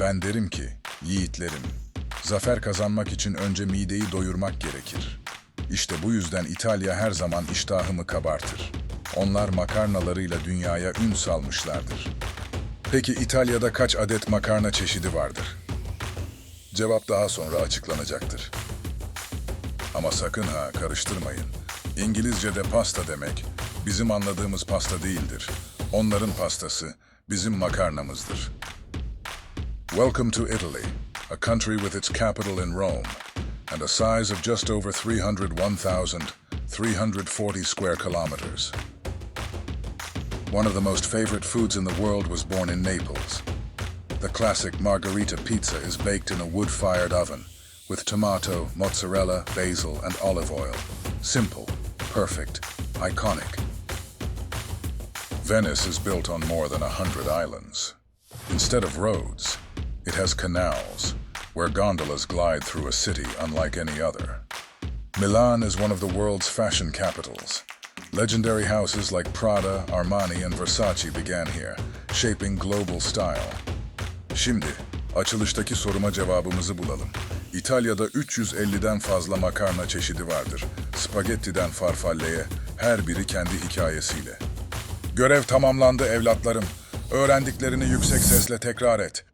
Ben derim ki, yiğitlerim, zafer kazanmak için önce mideyi doyurmak gerekir. İşte bu yüzden İtalya her zaman iştahımı kabartır. Onlar makarnalarıyla dünyaya ün salmışlardır. Peki İtalya'da kaç adet makarna çeşidi vardır? Cevap daha sonra açıklanacaktır. Ama sakın ha karıştırmayın. İngilizce'de pasta demek bizim anladığımız pasta değildir. Onların pastası bizim makarnamızdır. Welcome to Italy, a country with its capital in Rome and a size of just over 301,340 square kilometers. One of the most favorite foods in the world was born in Naples. The classic margarita pizza is baked in a wood-fired oven with tomato, mozzarella, basil, and olive oil. Simple, perfect, iconic. Venice is built on more than a hundred islands. Instead of roads, it has canals, where gondolas glide through a city unlike any other. Milan is one of the world's fashion capitals. Legendary houses like Prada, Armani, and Versace began here, shaping global style. Şimdi açılıştaki soruma cevabımızı bulalım. İtalya'da 350'den fazla makarna çeşidi vardır. Spagettiden farfalleye, her biri kendi hikayesiyle. Görev tamamlandı evlatlarım. Öğrendiklerini yüksek sesle tekrar et.